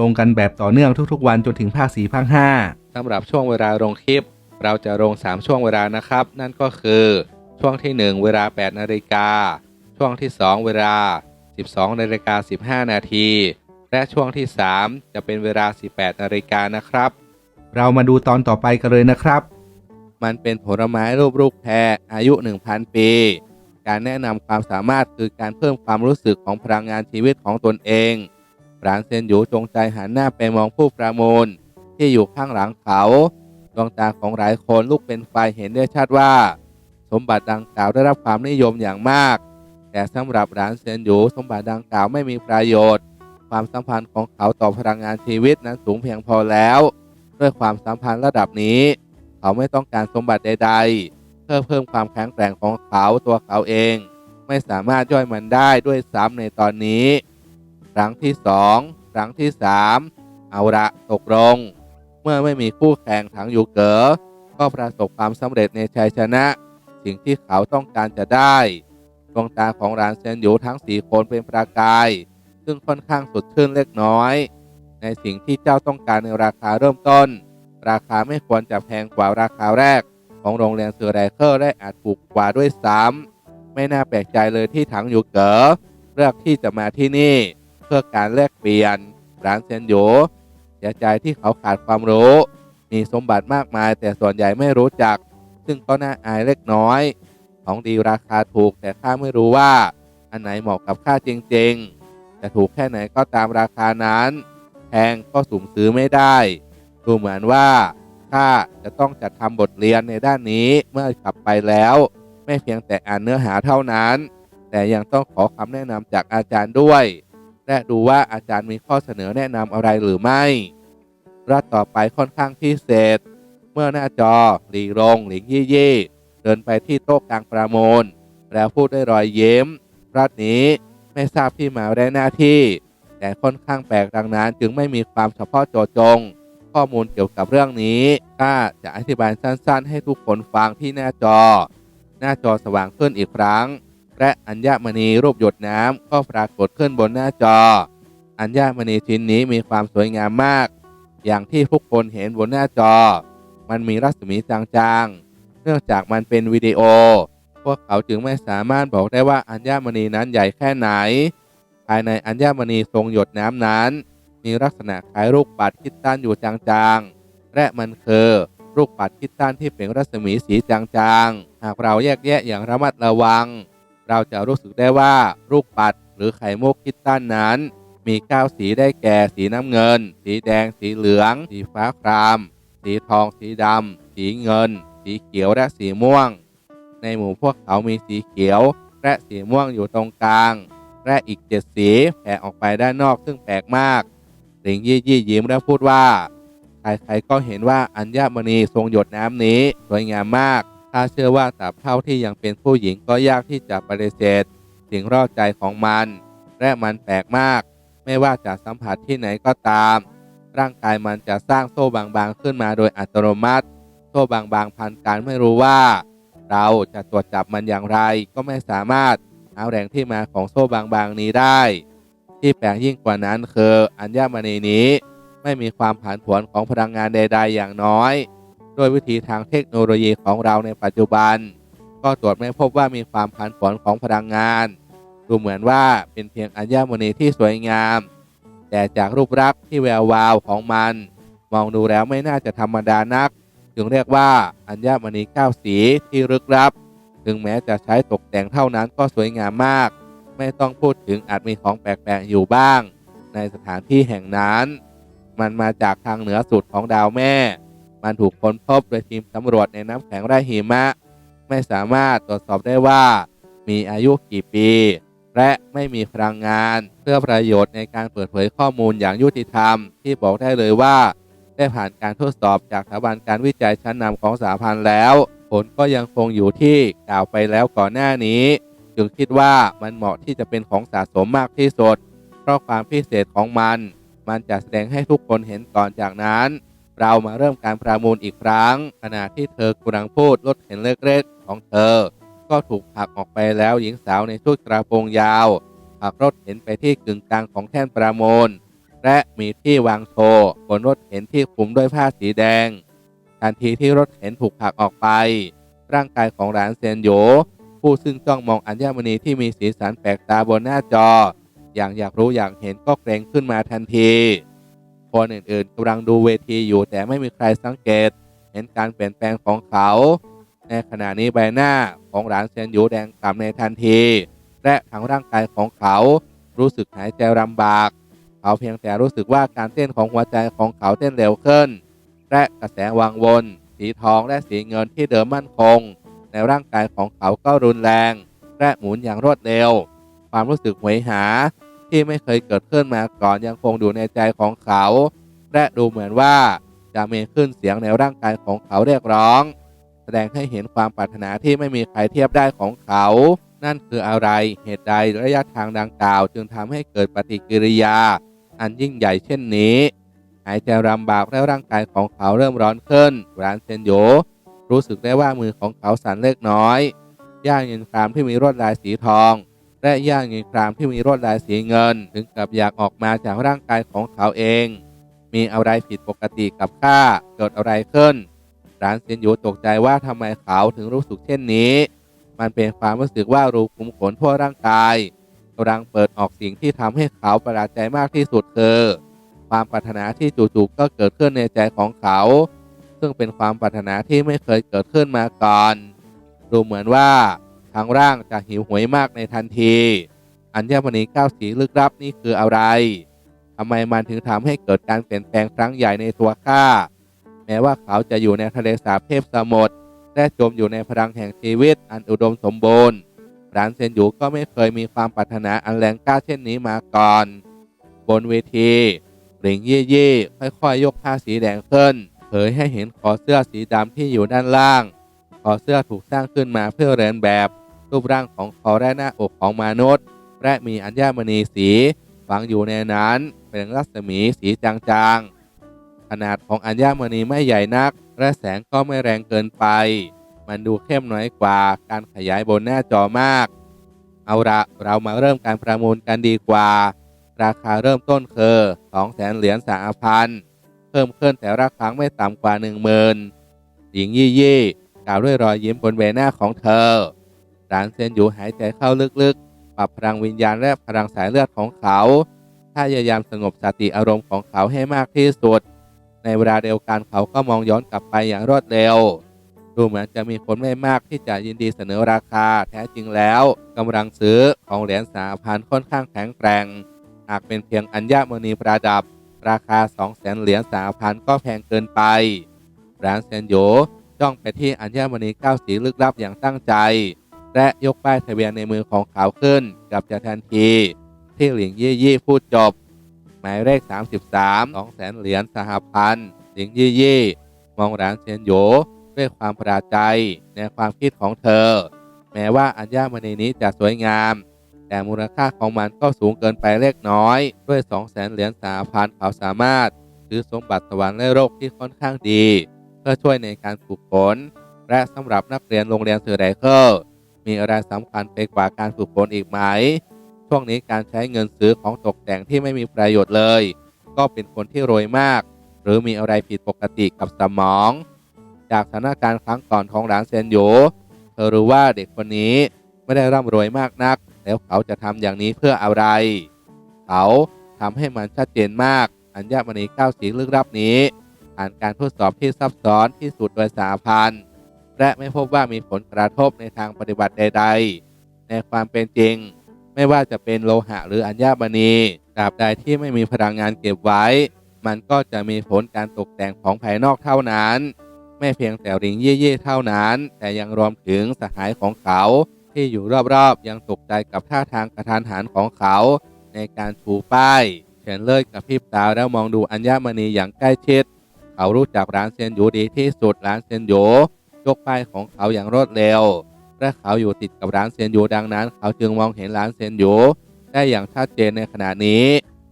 ลงกันแบบต่อเนื่องทุกๆ วันจนถึงภาค4ภาค5สำหรับช่วงเวลาลงคลิป เราจะลง 3 ช่วงเวลานะครับ นั่นก็คือช่วงที่ 1 เวลา 8 นาฬิกา ช่วงที่ 2 เวลา 12 นาฬิกา 15 นาที และช่วงที่ 3 จะเป็นเวลา 18 นาฬิกานะครับ เรามาดูตอนต่อไปกันเลยนะครับ มันเป็นผลไม้รูปลูกแพรอายุ 1,000 ปี การแนะนำความสามารถคือการเพิ่มความรู้สึกของพลังงานชีวิตของตนเอง หลานเซนหยูจงใจหันหน้าไปมองผู้ประมูล ที่อยู่ข้างหลังเขาดวงตาของหลายคนลุกเป็นไฟเห็นได้ชัดว่า สมบัติดังกล่าวได้รับความนิยมอย่างมาก แต่สำหรับหลานเซนหยูสมบัติดังกล่าวไม่มีประโยชน์ ความสัมพันธ์ของเขาต่อพลังงานชีวิตนั้นสูงเพียงพอแล้ว ด้วยความสัมพันธ์ระดับนี้ เขาไม่ต้องการสมบัติใด ๆ เพื่อเพิ่มความแข็งแกร่งของเขาตัวเขาเอง ไม่สามารถย่อยมันได้ด้วยซ้ำในตอนนี้ ครั้งที่สองครั้งที่สามเอาละตกลง เมื่อไม่มีคู่แข่งถังอยู่เก๋อก็ประสบความสำเร็จในชัยชนะ สิ่งที่เขาต้องการจะได้ดวงตาของหลานเซนหยูทั้งสี่คนเป็นประกาย ซึ่งค่อนข้างสดชื่นเล็กน้อย ในสิ่งที่เจ้าต้องการในราคาเริ่มต้น ราคาไม่ควรจะแพงกว่าราคาแรก ของโรงเรียนเซอร์ไรเคอร์และอาจถูกกว่าด้วยซ้ำไม่น่าแปลกใจเลยที่ถังอยู่เก๋อเลือกที่จะมาที่นี่ เพื่อการแลกเปลี่ยนร้านเซนโยเสียใจที่เขาขาดความรู้ มีสมบัติมากมายแต่ส่วนใหญ่ไม่รู้จัก ซึ่งก็น่าอายเล็กน้อย ของดีราคาถูกแต่ข้าไม่รู้ว่า อันไหนเหมาะกับข้าจริงๆจะถูกแค่ไหนก็ตามราคานั้น แพงก็สุ่มซื้อไม่ได้ดูเหมือนว่าข้าจะต้องจัดทำบทเรียนในด้านนี้เมื่อกลับไปแล้ว ไม่เพียงแต่อ่านเนื้อหาเท่านั้น แต่ยังต้องขอคำแนะนำจากอาจารย์ด้วย และดูว่าอาจารย์มีข้อเสนอแนะนำอะไรหรือไม่รัฐต่อไปค่อนข้างพิเศษ เมื่อหน้าจอหลีรงหลิงยี่ยี่เดินไปที่โต๊ะกลางประมูล แล้วพูดด้วยรอยยิ้มรัฐนี้ไม่ทราบที่มาและหน้าที่ แต่ค่อนข้างแปลกดังนั้น จึงไม่มีความเฉพาะเจาะจง ข้อมูลเกี่ยวกับเรื่องนี้ข้าจะอธิบายสั้นๆ ให้ทุกคนฟังที่หน้าจอ หน้าจอสว่างขึ้นอีกครั้ง และอัญญมณีรูปหยดน้ำก็ปรากฏขึ้นบนหน้าจอ อัญญมณีชิ้นนี้มีความสวยงามมาก อย่างที่ทุกคนเห็นบนหน้าจอ มันมีรัศมีจางๆ เนื่องจากมันเป็นวิดีโอ พวกเขาจึงไม่สามารถบอกได้ว่าอัญญมณีนั้นใหญ่แค่ไหน ภายในอัญมณีทรงหยดน้ำนั้น มีลักษณะคล้ายลูกปัดคิดตันอยู่จางๆ และมันคือลูกปัดคิดตันที่เป็นรัศมีสีจางๆ หากเราแยกแยะอย่างระมัดระวัง เราจะรู้สึกได้ว่าลูกปัดหรือไข่มุกคิดตันนั้น มีเก้าสีได้แก่สีน้ำเงิน สีแดง สีเหลือง สีฟ้าคราม สีทอง สีดำ สีเงิน สีเขียวและสีม่วง ในหมู่พวกเขามีสีเขียว และสีม่วงอยู่ตรงกลาง และอีกเจ็ดสีแผ่ออกไปด้านนอกซึ่งแปลกมากหลิงยี่ยี่ยิ้มและพูดว่าใครๆก็เห็นว่าอัญมณีทรงหยดน้ำนี้สวยงามมาก ถ้าเชื่อว่าตราบเท่าที่ยังเป็นผู้หญิงก็ยากที่จะปฏิเสธ สิ่งรอดใจของมัน และมันแปลกมาก ไม่ว่าจะสัมผัสที่ไหนก็ตาม ร่างกายมันจะสร้างโซ่บางๆขึ้นมาโดยอัตโนมัติ โซ่บางๆพันการไม่รู้ว่า เราจะตรวจจับมันอย่างไรก็ไม่สามารถเอาแหล่งที่มาของโซ่บางๆนี้ได้ ที่แปลกยิ่งกว่านั้นคืออัญมณีนี้ ไม่มีความผันผวนของพลังงานใด ๆ อย่างน้อย ด้วยวิธีทางเทคโนโลยีของเราในปัจจุบัน ก็ตรวจไม่พบว่ามีความผันผวนของพลังงาน ดูเหมือนว่าเป็นเพียงอัญมณีที่สวยงาม แต่จากรูปลักษณ์ที่แวววาวของมัน มองดูแล้วไม่น่าจะธรรมดานัก จึงเรียกว่าอัญมณีเก้าสีที่ลึกลับ ถึงแม้จะใช้ตกแต่งเท่านั้นก็สวยงามมาก ไม่ต้องพูดถึงอาจมีของแปลกๆอยู่บ้าง ในสถานที่แห่งนั้น มันมาจากทางเหนือสุดของดาวแม่ มันถูกค้นพบโดยทีมสำรวจในน้ำแข็งไร่หิมะ ไม่สามารถตรวจสอบได้ว่ามีอายุกี่ปี และไม่มีพลังงาน เพื่อประโยชน์ในการเปิดเผยข้อมูลอย่างยุติธรรม ที่บอกได้เลยว่า ได้ผ่านการทดสอบจากสถาบันการวิจัยชั้นนำของสหพันธ์แล้ว ผลก็ยังคงอยู่ที่กล่าวไปแล้วก่อนหน้านี้ จึงคิดว่ามันเหมาะที่จะเป็นของสะสมมากที่สุดเพราะความพิเศษของมัน มันจะแสดงให้ทุกคนเห็นก่อนจากนั้น เรามาเริ่มการประมูลอีกครั้ง ขณะที่เธอกำลังพูดรถเข็นเล็กๆของเธอ ก็ถูกผลักออกไปแล้วหญิงสาวในชุดกระโปรงยาวผลักรถเข็นไปที่กึ่งกลางของแท่นประมูล และมีที่วางโชว์บนรถเข็นที่คลุมด้วยผ้าสีแดง ทันทีที่รถเข็นถูกผลักออกไป ร่างกายของหลานเซนโยผู้ซึ่งจ้องมองอัญมณีที่มีสีสันแปลกตาบนหน้าจอ อย่างอยากรู้อยากเห็นก็เกรงขึ้นมาทันที คนอื่นๆกำลังดูเวทีอยู่แต่ไม่มีใครสังเกต เห็นการเปลี่ยนแปลงของเขา ในขณะนี้ใบหน้าของหลานเซนโยแดงกล่ำในทันที และทั้งร่างกายของเขารู้สึกหายใจลำบาก เขาเพียงแต่รู้สึกว่าการเต้นของหัวใจของเขาเต้นเร็วขึ้น และกระแสวังวน สีทองและสีเงินที่เดิมมั่นคง ในร่างกายของเขาก็รุนแรง และหมุนอย่างรวดเร็ว ความรู้สึกหวยหา ที่ไม่เคยเกิดขึ้นมาก่อนยังคงอยู่ในใจของเขา และดูเหมือนว่าจะมีขึ้นเสียงในร่างกายของเขาเรียกร้อง แสดงให้เห็นความปรารถนาที่ไม่มีใครเทียบได้ของเขา นั่นคืออะไรเหตุใดระยะทางดังกล่าว จึงทำให้เกิดปฏิกิริยา อันยิ่งใหญ่เช่นนี้หายใจลำบากและร่างกายของเขาเริ่มร้อนขึ้นร้านเซนโยรู้สึกได้ว่ามือของเขาสั่นเล็กน้อย ย่างเงินครามที่มีลวดลายสีทอง และย่างเงินครามที่มีลวดลายสีเงิน ถึงกับอยากออกมาจากร่างกายของเขาเอง มีอะไรผิดปกติกับข้าเกิดอะไรขึ้น ร้านเซียนหยูตกใจว่าทำไมเขาถึงรู้สึกเช่นนี้ มันเป็นความรู้สึกว่ารูขุมขนทั่วร่างกายกำลังเปิดออกสิ่งที่ทำให้เขาประหลาดใจมากที่สุดคือความปรารถนาที่จู่ๆก็เกิดขึ้นในใจของเขา ซึ่งเป็นความปรารถนาที่ไม่เคยเกิดขึ้นมาก่อน ดูเหมือนว่า ทางร่างจะหิวโหวยมากในทันที อัญมณีเก้าสีลึกลับนี่คืออะไรทำไมมันถึงทำให้เกิดการเปลี่ยนแปลงครั้งใหญ่ในตัวข้าแม้ว่าเขาจะอยู่ในทะเลสาบเทพสมุทรและจมอยู่ในพลังแห่งชีวิตอันอุดมสมบูรณ์ร้านเซนยูก็ไม่เคยมีความปรารถนาอันแรงกล้าเช่นนี้มาก่อน บนเวทีหลิงยี่ยี่ค่อยๆ ยกผ้าสีแดงขึ้น เผยให้เห็นคอเสื้อสีดำที่อยู่ด้านล่างคอเสื้อถูกสร้างขึ้นมาเพื่อเรียนแบบ รูปร่างของคอและหน้าอกของมนุษย์ และมีอัญมณีสีฝังอยู่ในนั้น เป็นรัศมีสีจางๆ ขนาดของอัญมณีไม่ใหญ่นัก และแสงก็ไม่แรงเกินไป มันดูเข้มน้อยกว่าการขยายบนหน้าจอมาก เอาละเรามาเริ่มการประมูลกันดีกว่า ราคาเริ่มต้นคือ2แสนเหรียญสาพันเพิ่มขึ้นแต่ละครั้งไม่ต่ำกว่า1 0,000หญิงยี่ยี่กล่าวด้วยรอยยิ้มบนใบหน้าของเธอานเซนอยู่หายใจเข้าลึกๆ ปรับพลังวิญญาณและพลังสายเลือดของเขา พยายามสงบสติอารมณ์ของเขาให้มากที่สุด ในเวลาเดียวกันเขาก็มองย้อนกลับไปอย่างรวดเร็ว ดูเหมือนจะมีคนไม่มากที่จะยินดีเสนอราคา แท้จริงแล้วกำลังซื้อของเหรียญสาพันค่อนข้างแข็งแกร่ง หากเป็นเพียงอัญญมณีประดับ ราคา 2 0 0แสนเหรียญสาพันก็แพงเกินไปร้านเซนโยจ้องไปที่อัญมณีเก้าสีลึกลับอย่างตั้งใจ และยกป้ายทะเบียนในมือของเขาขึ้นกับจะทันที ที่หลิงยี่ยี่พูดจบ หมายเลข 33 2 0 0แสนเหรียญสหพันธ์หลิงยี่ยี่มองร้านเซนโยด้วยความประหลาดใจในความคิดของเธอ แม้ว่าอัญมณีนี้จะสวยงาม แต่มูลค่าของมันก็สูงเกินไปเล็กน้อย ด้วย 2 0 0แสนเหรียญสาพันเขาสามารถซื้อสมบัติสวรรค์และโรคที่ค่อนข้างดี เพื่อช่วยในการฝึกฝนและสำหรับนักเรียนโรงเรียนเซอร์ไดเคิล มีอะไรสำคัญไปกว่าการฝึกฝนอีกไหม ช่วงนี้การใช้เงินซื้อของตกแต่งที่ไม่มีประโยชน์เลย ก็เป็นคนที่รวยมาก หรือมีอะไรผิดปกติกับสมอง จากสถานการณ์ครั้งก่อนของหลานเซนโยเธอรู้ว่าเด็กคนนี้ไม่ได้ร่ำรวยมากนัก แล้วเขาจะทำอย่างนี้เพื่ออะไร เขาทำให้มันชัดเจนมาก อัญญมณีเก้าสีลึกลับนี้ผ่านการทดสอบที่ซับซ้อนที่สุดโดยสาพันธ์ และไม่พบว่ามีผลกระทบในทางปฏิบัติใด ๆ ในความเป็นจริง ไม่ว่าจะเป็นโลหะหรืออัญมณีตราบใดที่ไม่มีพลังงานเก็บไว้ มันก็จะมีผลการตกแต่งของภายนอกเท่านั้น ไม่เพียงแต่ริงเย่ๆเท่านั้น แต่ยังรวมถึงสหายของเขาที่อยู่รอบๆ ยังตกใจกับท่าทางกระทันหันของเขา ในการชูป้ายเฉินเลิศกับพิบตาแล้วมองดูอัญญมณีอย่างใกล้ชิด เขารู้จักร้านเซียนหยูดีที่สุดร้านเซียนหยู ยกป้ายของเขาอย่างรวดเร็ว และเขาอยู่ติดกับร้านเซียนยูดังนั้น เขาจึงมองเห็นร้านเซียนยูได้อย่างชัดเจนในขณะนี้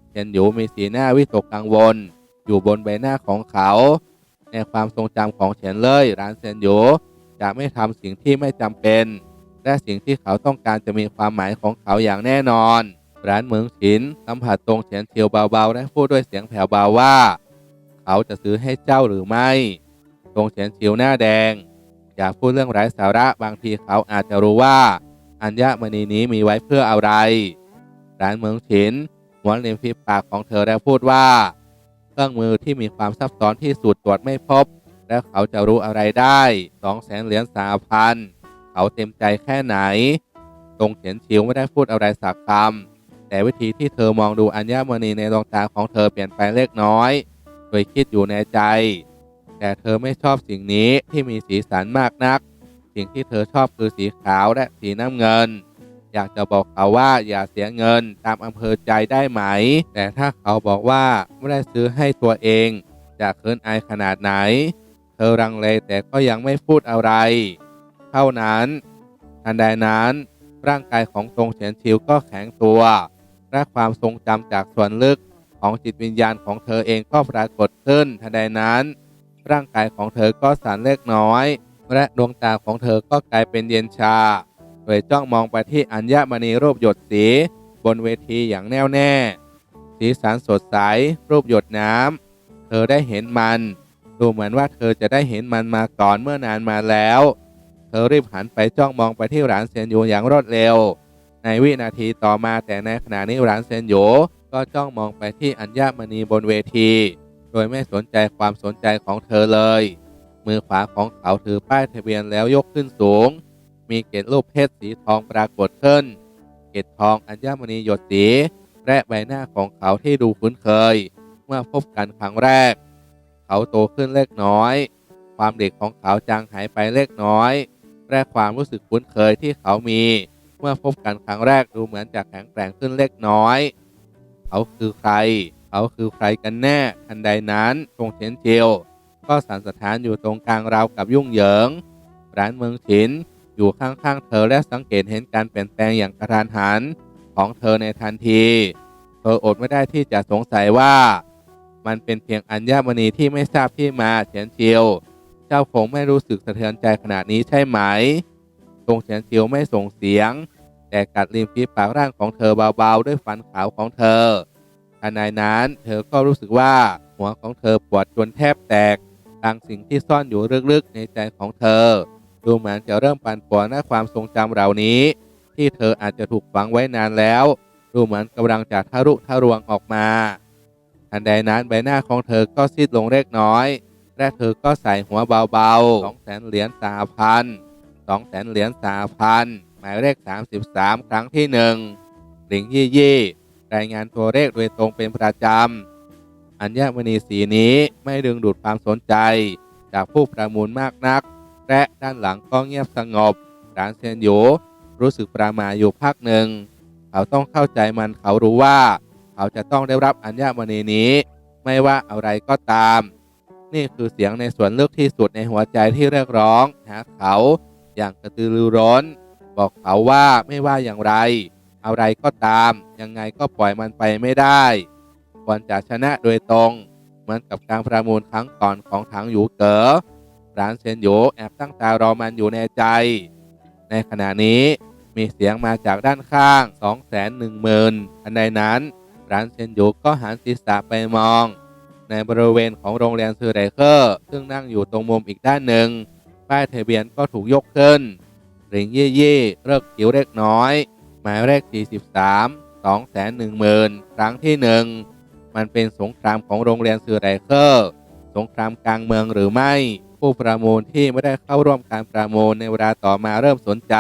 เซียนยูมีสีหน้าวิตกกังวล อยู่บนใบหน้าของเขา ในความทรงจำของเฉินเล่ยร้านเซียนยูจะไม่ทำสิ่งที่ไม่จำเป็น และสิ่งที่เขาต้องการจะมีความหมายของเขาอย่างแน่นอน ร้านเมืองฉินสัมผัสตรงเฉียนเฉียวเบาๆและพูดด้วยเสียงแผ่วเบาว่า เขาจะซื้อให้เจ้าหรือไม่ตรงเฉียนเฉียวหน้าแดง อย่าพูดเรื่องไร้สาระบางทีเขาอาจจะรู้ว่า อัญญมณีนี้มีไว้เพื่ออะไร ร้านเมืองฉินม้วนริมฝีปากของเธอแล้วพูดว่า เครื่องมือที่มีความซับซ้อนที่สุดตรวจไม่พบ แล้วเขาจะรู้อะไรได้สองแสนเหรียญสามพันเขาเต็มใจแค่ไหน ตรงเฉียนชิวไม่ได้พูดอะไรสักคำแต่วิธีที่เธอมองดูอัญญมณีในดวงตาของเธอเปลี่ยนไปเล็กน้อย โดยคิดอยู่ในใจ แต่เธอไม่ชอบสิ่งนี้ที่มีสีสันมากนัก สิ่งที่เธอชอบคือสีขาวและสีน้ำเงิน อยากจะบอกเขาว่าอย่าเสียเงินตามอำเภอใจได้ไหม แต่ถ้าเขาบอกว่าไม่ได้ซื้อให้ตัวเองจะเคินอายขนาดไหน เธอรังเลแต่ก็ยังไม่พูดอะไร เท่านั้นทันใดนั้นร่างกายของตรงเฉียนชิวก็แข็งตัว และความทรงจำจากส่วนลึกของจิตวิญญาณของเธอเองก็ปรากฏขึ้นทันใดนั้น ร่างกายของเธอก็สั่นเล็กน้อย และดวงตาของเธอก็กลายเป็นเย็นชาโดยจ้องมองไปที่อัญญมณีรูปหยดสี บนเวทีอย่างแน่วแน่ สีสันสดใส รูปหยดน้ำเธอได้เห็นมัน ดูเหมือนว่าเธอจะได้เห็นมันมาก่อนเมื่อนานมาแล้ว เธอรีบหันไปจ้องมองไปที่หลานเซียนโยอย่างรวดเร็ว ในวินาทีต่อมาแต่ในขณะนี้หลานเซียนโยก็จ้องมองไปที่อัญญมณีบนเวที โดยไม่สนใจความสนใจของเธอเลย มือขวาของเขาถือป้ายทะเบียนแล้วยกขึ้นสูง มีเกล็ดรูปเพชรสีทองปรากฏขึ้น เกล็ดทองอัญมณีหยดสีและใบหน้าของเขาที่ดูคุ้นเคย เมื่อพบกันครั้งแรก เขาโตขึ้นเล็กน้อย ความเด็กของเขาจางหายไปเล็กน้อยและความรู้สึกคุ้นเคยที่เขามี เมื่อพบกันครั้งแรกดูเหมือนจะแข็งแกร่งขึ้นเล็กน้อย เขาคือใคร เขาคือใครกันแน่ทันใดนั้นตรงเฉียนเจียว ก็สันสถานอยู่ตรงกลางราวกับยุ่งเหยิง ร้านเมืองฉินอยู่ข้างๆเธอและสังเกตเห็นการเปลี่ยนแปลงอย่างกระทันหันของเธอในทันที เธออดไม่ได้ที่จะสงสัยว่า มันเป็นเพียงอัญมณีที่ไม่ทราบที่มาเฉียนเจียว เจ้าคงไม่รู้สึกสะเทือนใจขนาดนี้ใช่ไหมตรงเฉียนเจียวไม่ส่งเสียง แต่กัดริมฝีปากร่างของเธอเบาๆ ด้วยฟันขาวของเธอ ทันใดนั้น เธอก็รู้สึกว่าหัวของเธอปวดจนแทบแตกบางสิ่งที่ซ่อนอยู่ลึกๆในใจของเธอ ดูเหมือนจะเริ่มปั่นป่วนในความทรงจำเหล่านี้ ที่เธออาจจะถูกฝังไว้นานแล้ว ดูเหมือนกำลังจะทะลุทะลวงออกมาทันใดนั้นใบหน้าของเธอก็ซีดลงเล็กน้อย และเธอก็ใส่หัวเบาๆสองแสนเหรียญสาพันสองแสนเหรียญสาพันหมายเลข 33 ครั้งที่หนึ่งหลิงยี่ยี่ รายงานตัวเลขโดยตรงเป็นประจำ อัญมณีสีนี้ไม่ดึงดูดความสนใจ จากผู้ประมูลมากนัก และด้านหลังก็เงียบสงบร้านเซียนหยูรู้สึกประมาอยู่พักหนึ่ง เขาต้องเข้าใจมันเขารู้ว่า เขาจะต้องได้รับอัญมณีนี้ ไม่ว่าอะไรก็ตาม นี่คือเสียงในส่วนลึกที่สุดในหัวใจที่เรียกร้อง หาเขาอย่างกระตือรือร้น บอกเขาว่าไม่ว่าอย่างไร อะไรก็ตาม ยังไงก็ปล่อยมันไปไม่ได้ควรจะชนะโดยตรง เหมือนกับการประมูลครั้งก่อนของถังหยูเก๋อร้านเซนโยแอบตั้งตารอมันอยู่ในใจ ในขณะนี้มีเสียงมาจากด้านข้าง 2 1 0 0 0 0อันใดนั้น ร้านเซนโยก็หันศีรษะไปมอง ในบริเวณของโรงเรียนซือไรเคอร์ ซึ่งนั่งอยู่ตรงมุมอีกด้านหนึ่ง ป้ายทะเบียนก็ถูกยกขึ้นริงเยี่ยี่เลิกคิ้วเล็กน้อย หมายเลข 43 210,000 ครั้งที่หนึ่งมันเป็นสงครามของโรงเรียนซือไรเคอร์ สงครามกลางเมืองหรือไม่ ผู้ประมูลที่ไม่ได้เข้าร่วมการประมูลในเวลาต่อมาเริ่มสนใจ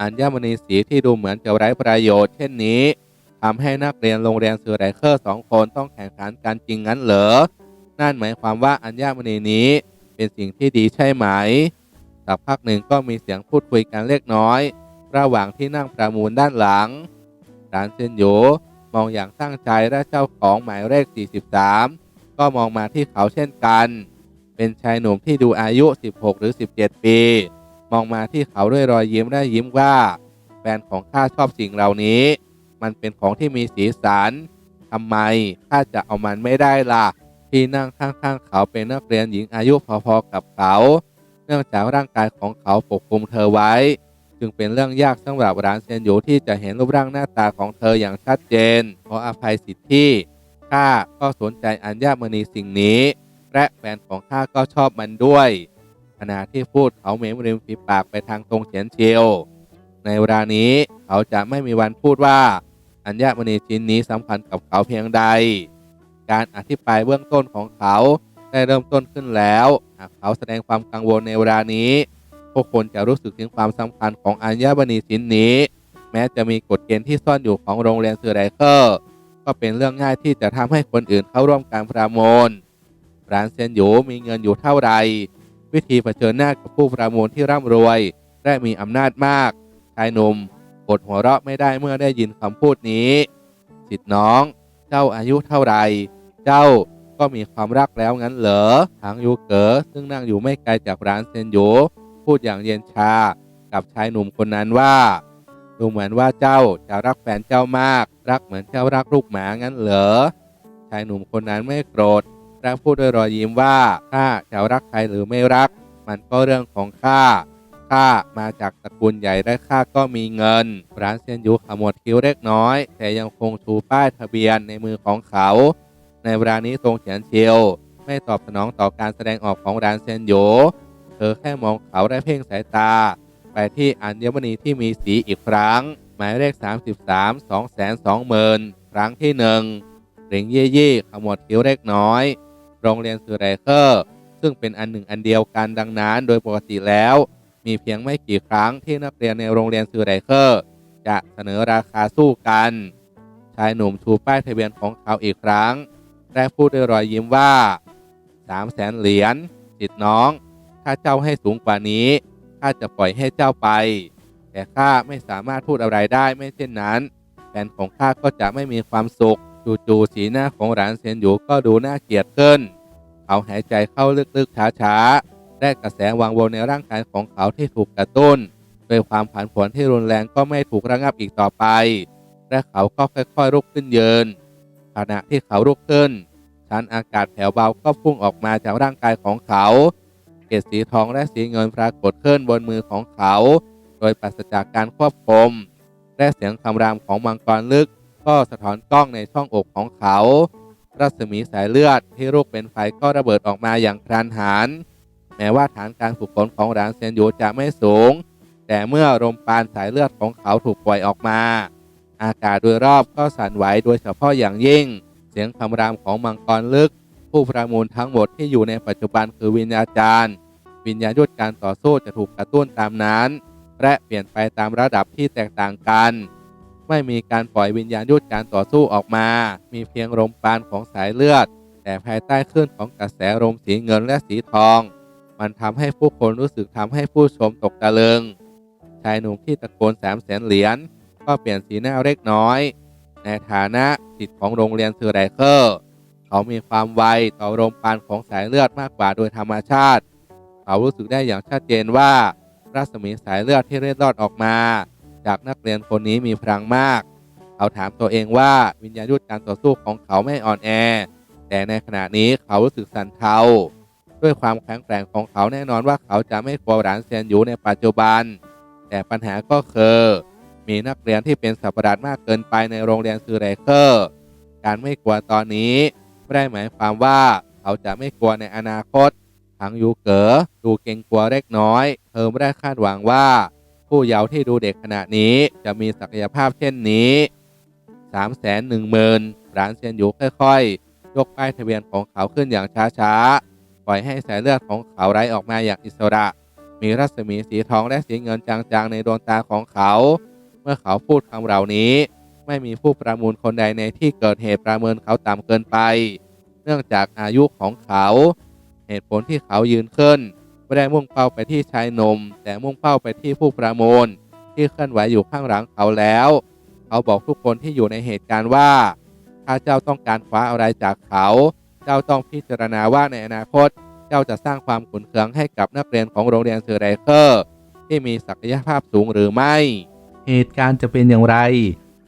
อัญมณีสีที่ดูเหมือนจะไร้ประโยชน์เช่นนี้ทำให้นักเรียนโรงเรียนซือไรเคอร์สองคนต้องแข่งขันกันจริงงั้นเหรอ นั่นหมายความว่าอัญมณีนี้เป็นสิ่งที่ดีใช่ไหม สักพักหนึ่งก็มีเสียงพูดคุยกันเล็กน้อย ระหว่างที่นั่งประมูลด้านหลังร้านเซนโยมองอย่างตั้งใจและเจ้าของหมายเลข 43 ก็มองมาที่เขาเช่นกัน เป็นชายหนุ่มที่ดูอายุ 16 หรือ 17 ปี มองมาที่เขาด้วยรอยยิ้มและยิ้มว่าแฟนของข้าชอบสิ่งเหล่านี้ มันเป็นของที่มีสีสันทำไมข้าจะเอามันไม่ได้ล่ะ ที่นั่งข้างๆเขาเป็นนักเรียนหญิงอายุพอๆกับเขา เนื่องจากร่างกายของเขาปกคลุมเธอไว้ จึงเป็นเรื่องยากสำหรับร้านเซียนโยที่จะเห็นรูปร่างหน้าตาของเธออย่างชัดเจน ขออภัยสิทธิ์ที่ข้าก็สนใจอัญมณีสิ่งนี้ และแฟนของข้าก็ชอบมันด้วยขณะที่พูดเขาเม้มริมฝีปากไปทางตรงเฉียนเชียว ในเวลานี้เขาจะไม่มีวันพูดว่า อัญมณีชิ้นนี้สำคัญกับเขาเพียงใด การอธิบายเบื้องต้นของเขาได้เริ่มต้นขึ้นแล้ว หากเขาแสดงความกังวลในเวลานี้ พวกคนจะรู้สึกถึงความสำคัญของอัญมณีชิ้นนี้ แม้จะมีกฎเกณฑ์ที่ซ่อนอยู่ของโรงเรียนซูไรเคอร์ก็เป็นเรื่องง่ายที่จะทำให้คนอื่นเข้าร่วมการประมูลร้านเซนโยมีเงินอยู่เท่าไหร่วิธีเผชิญหน้ากับผู้ประมูลที่ร่ำรวย และมีอำนาจมากชายหนุ่มอดหัวเราะไม่ได้เมื่อได้ยินคำพูดนี้ สิทธิ์น้อง เจ้าอายุเท่าไหร่เจ้าก็มีความรักแล้วงั้นเหรอทางยูเก๋อซึ่งนั่งอยู่ไม่ไกลจากร้านเซนโย พูดอย่างเย็นชากับชายหนุ่มคนนั้นว่าดูเหมือนว่าเจ้าจะรักแฟนเจ้ามาก รักเหมือนเจ้ารักลูกหมางั้นเหรอชายหนุ่มคนนั้นไม่โกรธและพูดด้วยรอยยิ้มว่าข้าจะรักใครหรือไม่รัก มันก็เรื่องของข้าข้ามาจากตระกูลใหญ่และข้าก็มีเงิน ร้านเซียนยูขมวดคิ้วเล็กน้อย แต่ยังคงชูป้ายทะเบียนในมือของเขา ในเวลานี้ทรงเฉียนเชียว ไม่ตอบสนองต่อการแสดงออกของร้านเซียนโย เธอแค่มองเขาและเพ่งสายตา ไปที่อัญมณีที่มีสีอีกครั้ง หมายเลข 33 2 2 0 0 0 0 ครั้งที่หนึ่งเริงเย่ยี่ขมวดคิ้วเล็กน้อย โรงเรียนสุไรเคอร์ ซึ่งเป็นอันหนึ่งอันเดียวกันดังนั้นโดยปกติแล้ว มีเพียงไม่กี่ครั้งที่นักเรียนในโรงเรียนซูไรเคอร์ จะเสนอราคาสู้กัน ชายหนุ่มชูป้ายทะเบียนของเขาอีกครั้งและพูดด้วยรอยยิ้มว่าสามแสนเหรียญจิตน้อง ถ้าเจ้าให้สูงกว่านี้ข้าจะปล่อยให้เจ้าไป แต่ข้าไม่สามารถพูดอะไรได้ไม่เช่นนั้นแฟนของข้าก็จะไม่มีความสุขจู่ๆสีหน้าของหลานเซียนอยู่ก็ดูน่าเกลียดขึ้น เขาหายใจเข้าลึกๆช้าๆและกระแสวังวนในร่างกายของเขาที่ถูกกระตุ้นด้วยความผันผวนที่รุนแรงก็ไม่ถูกระงับอีกต่อไป และเขาก็ค่อยๆลุกขึ้นยืนขณะที่เขาลุกขึ้นชั้นอากาศแผ่วเบาก็พุ่งออกมาจากร่างกายของเขา เกล็ดสีทองและสีเงินปรากฏขึ้นบนมือของเขา โดยปราศจากการควบคุมและเสียงคำรามของมังกรลึก ก็สะท้อนกล้องในช่องอกของเขา รัศมีสายเลือดที่ลุกเป็นไฟก็ระเบิดออกมาอย่างพลันหาน แม้ว่าฐานการฝึกฝนของหลานเซนยูจะไม่สูง แต่เมื่อลมปานสายเลือดของเขาถูกปล่อยออกมา อากาศโดยรอบก็สั่นไหวโดยเฉพาะอย่างยิ่ง เสียงคำรามของมังกรลึก ผู้ประมูลทั้งหมดที่อยู่ในปัจจุบันคือวิญญาจารย์ วิญญาณยุทธการต่อสู้จะถูกกระตุ้นตามนั้น และเปลี่ยนไปตามระดับที่แตกต่างกัน ไม่มีการปล่อยวิญญาณยุทธการต่อสู้ออกมา มีเพียงลมปานของสายเลือด แต่ภายใต้คลื่นของกระแสลมสีเงินและสีทอง มันทำให้ผู้คนรู้สึกทำให้ผู้ชมตกตะลึงชายหนุ่มที่ตะโกนสามแสนเหรียญก็เปลี่ยนสีหน้าเล็กน้อย ในฐานะสิทธิ์ของโรงเรียนเซอร์ไรเคอร์ เขามีความไวต่อลมปานของสายเลือดมากกว่าโดยธรรมชาติ เขารู้สึกได้อย่างชัดเจนว่ารัศมีสายเลือดที่เล็ดลอดออกมา จากนักเรียนคนนี้มีพลังมาก เขาถามตัวเองว่าวิญญาณยุทธการต่อสู้ของเขาไม่อ่อนแอ แต่ในขณะนี้เขารู้สึกสั่นเทาด้วยความแข็งแกร่งของเขาแน่นอนว่าเขาจะไม่กลัวหลานเซียนอยู่ในปัจจุบัน แต่ปัญหาก็คือมีนักเรียนที่เป็นสัประหลาดมากเกินไปในโรงเรียนซูไรเคอร์ การไม่กลัวตอนนี้ ไม่ได้หมายความว่าเขาจะไม่กลัวในอนาคตทางยูเก๋อดูเกรงกลัวเล็กน้อย เธอไม่ได้คาดหวังว่า ผู้เยาว์ที่ดูเด็กขณะนี้จะมีศักยภาพเช่นนี้สามแสนหนึ่งหมื่นร้านเซียนยูค่อยๆ ยกป้ายทะเบียนของเขาขึ้นอย่างช้าๆ ปล่อยให้สายเลือดของเขาไหลออกมาอย่างอิสระ มีรัศมีสีทองและสีเงินจางๆ ในดวงตาของเขา เมื่อเขาพูดคำเหล่านี้ ไม่มีผู้ประมูลคนใดในที่เกิดเหตุประเมินเขาต่ำเกินไป เนื่องจากอายุของเขา เหตุผลที่เขายืนขึ้น ไม่ได้มุ่งเป้าไปที่ชายหนุ่มแต่มุ่งเป้าไปที่ผู้ประมูล ที่เคลื่อนไหวอยู่ข้างหลังเขาแล้ว เขาบอกทุกคนที่อยู่ในเหตุการณ์ว่า ถ้าเจ้าต้องการคว้าอะไรจากเขา เจ้าต้องพิจารณาว่าในอนาคต เจ้าจะสร้างความขุนเคืองให้กับนักเรียนของโรงเรียนเซอร์ไรเคอร์ ที่มีศักยภาพสูงหรือไม่ เหตุการณ์จะเป็นอย่างไร